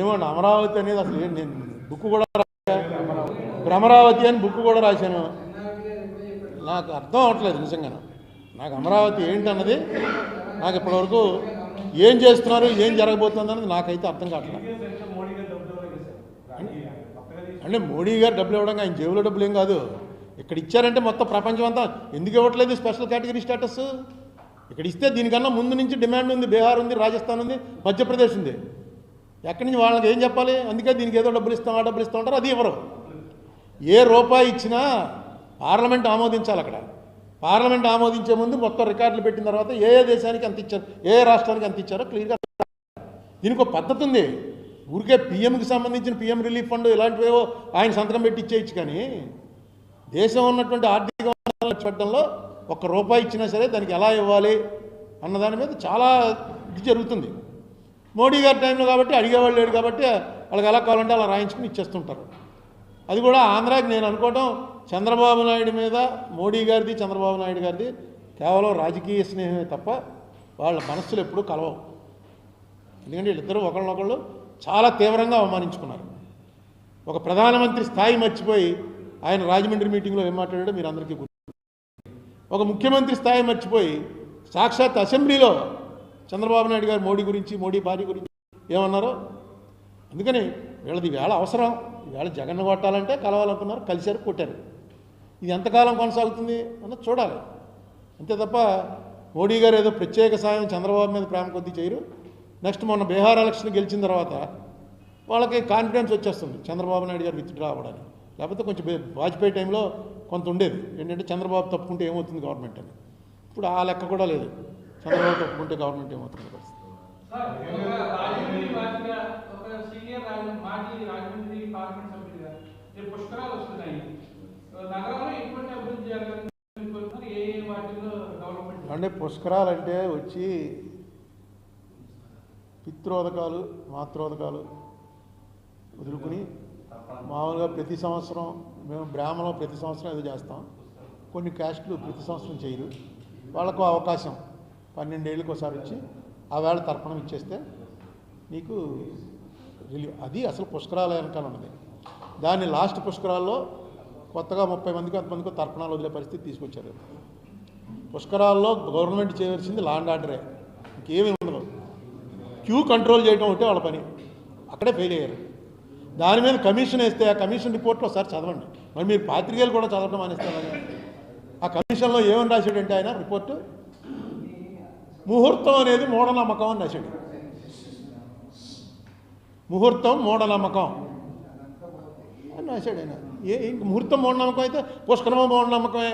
ఏమండి అమరావతి అనేది అసలు నేను బుక్ కూడా భ్రమరావతి అని బుక్ కూడా రాశాను. నాకు అర్థం అవట్లేదు నిజంగా నాకు అమరావతి ఏంటన్నది నాకు ఇప్పటివరకు ఏం చేస్తున్నారు ఏం జరగబోతుంది అన్నది నాకైతే అర్థం కావట్లేదు. అంటే మోడీ గారు డబ్బులు ఇవ్వడం ఆయన జేబులో డబ్బులు ఏం కాదు. ఇక్కడ ఇచ్చారంటే మొత్తం ప్రపంచం అంతా ఎందుకు ఇవ్వట్లేదు స్పెషల్ కేటగిరీ స్టేటస్? ఇక్కడ ఇస్తే దీనికన్నా ముందు నుంచి డిమాండ్ ఉంది బీహార్ ఉంది రాజస్థాన్ ఉంది మధ్యప్రదేశ్ ఉంది. ఎక్కడి నుంచి వాళ్ళకి ఏం చెప్పాలి? అందుకే దీనికి ఏదో డబ్బులు ఇస్తాం ఆ డబ్బులు ఇస్తాం అంటారు అది ఇవ్వరు. ఏ రూపాయి ఇచ్చినా పార్లమెంట్ ఆమోదించాలి అక్కడ. పార్లమెంట్ ఆమోదించే ముందు మొత్తం రికార్డులు పెట్టిన తర్వాత ఏ ఏ దేశానికి ఎంత ఇచ్చారు ఏ రాష్ట్రానికి ఎంత ఇచ్చారో క్లియర్గా దీనికి ఒక పద్ధతి ఉంది. ఊరికే పిఎంకి సంబంధించిన పిఎం రిలీఫ్ ఫండ్ ఇలాంటివేవో ఆయన సంతకం పెట్టి ఇచ్చేయచ్చు కానీ దేశం ఉన్నటువంటి ఆర్థిక పెట్టడంలో ఒక్క రూపాయి ఇచ్చినా సరే దానికి ఎలా ఇవ్వాలి అన్న దాని మీద చాలా ఇది జరుగుతుంది. మోడీ గారి టైంలో కాబట్టి అడిగేవాళ్ళు లేడు కాబట్టి వాళ్ళకి ఎలా కావాలంటే అలా రాయించుకుని ఇచ్చేస్తుంటారు. అది కూడా ఆంధ్రాకి నేను అనుకోవటం చంద్రబాబు నాయుడు మీద మోడీ గారిది చంద్రబాబు నాయుడు గారిది కేవలం రాజకీయ స్నేహమే తప్ప వాళ్ళ మనస్సులు ఎప్పుడూ కలవవు. ఎందుకంటే వీళ్ళిద్దరూ ఒకళ్ళనొకళ్ళు చాలా తీవ్రంగా అవమానించుకున్నారు. ఒక ప్రధానమంత్రి స్థాయి మర్చిపోయి ఆయన రాజమండ్రి మీటింగ్లో ఏం మాట్లాడాడో మీరు అందరికీ గుర్తు. ఒక ముఖ్యమంత్రి స్థాయి మర్చిపోయి సాక్షాత్ అసెంబ్లీలో చంద్రబాబు నాయుడు గారు మోడీ గురించి మోడీ భార్య గురించి ఏమన్నారో? అందుకని వీళ్ళది వేళ అవసరం. ఈవేళ జగన్ కొట్టాలంటే కలవాలనుకున్నారు కలిశారు కొట్టారు. ఇది ఎంతకాలం కొనసాగుతుంది అన్నది చూడాలి. అంతే తప్ప మోడీ గారు ఏదో ప్రత్యేక సాయం చంద్రబాబు మీద ప్రేమ కొద్దీ చేయరు. నెక్స్ట్ మొన్న బీహార్ ఎలక్షన్ గెలిచిన తర్వాత వాళ్ళకి కాన్ఫిడెన్స్ వచ్చేస్తుంది చంద్రబాబు నాయుడు గారు విత్డ్రా అవ్వడానికి. లేకపోతే కొంచెం వాజ్పేయి టైంలో కొంత ఉండేది. ఏంటంటే చంద్రబాబు తప్పుకుంటే ఏమవుతుంది గవర్నమెంట్ అని. ఇప్పుడు ఆ లెక్క కూడా లేదు. చంద్రబాబు తప్పుకుంటే గవర్నమెంట్ ఏమవుతుంది? పరిస్థితి పుష్కరాలు అంటే పుష్కరాలంటే వచ్చి పిత్రోదకాలు మాత్రోదకాలు వదులుకుని మామూలుగా ప్రతి సంవత్సరం మేము బ్రాహ్మణం ప్రతి సంవత్సరం ఏదో చేస్తాం. కొన్ని క్యాస్ట్లు ప్రతి సంవత్సరం చేయరు. వాళ్ళకు అవకాశం. పన్నెండేళ్ళకి ఒకసారి వచ్చి ఆ వేళ తర్పణం ఇచ్చేస్తే నీకు రిలీవ్. అది అసలు పుష్కరాల వెనకాల ఉన్నది. దాన్ని లాస్ట్ పుష్కరాల్లో కొత్తగా ముప్పై మందికి అంతమందికి తర్పణాలు వదిలే పరిస్థితి తీసుకొచ్చారు. పుష్కరాల్లో గవర్నమెంట్ చేయవలసింది లాండ్ ఆర్డరే. ఇంకేమీ ఉండదు. క్యూ కంట్రోల్ చేయడం ఒకటే వాళ్ళ పని. అక్కడే ఫెయిల్ అయ్యారు. దాని మీద కమిషన్ వేస్తే ఆ కమిషన్ రిపోర్ట్లో ఒకసారి చదవండి. మరి మీరు పాత్రికేయులు కూడా చదవడం మానేస్తారు? ఆ కమిషన్లో ఏమని రాశాడంటే ఆయన రిపోర్టు ముహూర్తం అనేది మూఢనమ్మకం అని రాశాడు. ముహూర్తం మూఢనమ్మకం అని రాశాడు ఆయన. ఏ ఇంక ముహూర్తం మూఢనమ్మకం అయితే పుష్కరమ మూఢనమ్మకమే.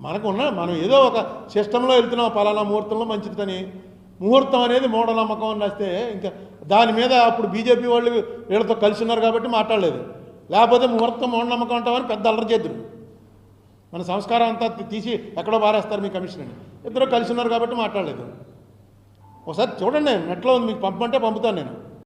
మనకు ఉన్న మనం ఏదో ఒక సిస్టంలో వెళ్తున్నాం పలానా ముహూర్తంలో మంచిదని ముహూర్తం అనేది మూఢనమ్మకం అని రాస్తే ఇంకా దాని మీద అప్పుడు బీజేపీ వాళ్ళు వీళ్ళతో కలిసి ఉన్నారు కాబట్టి మాట్లాడలేదు. లేకపోతే ముహూర్తం మూఢనమ్మకం అంటామని పెద్ద అల్లరి చేద్దరు. మన సంస్కారం అంతా తీసి ఎక్కడో పారేస్తారు మీ కమిషన్ అని ఇద్దరు కలిసి ఉన్నారు కాబట్టి మాట్లాడలేదు. ఒకసారి చూడండి నెట్లో ఉంది మీకు పంపమంటే పంపుతాను నేను.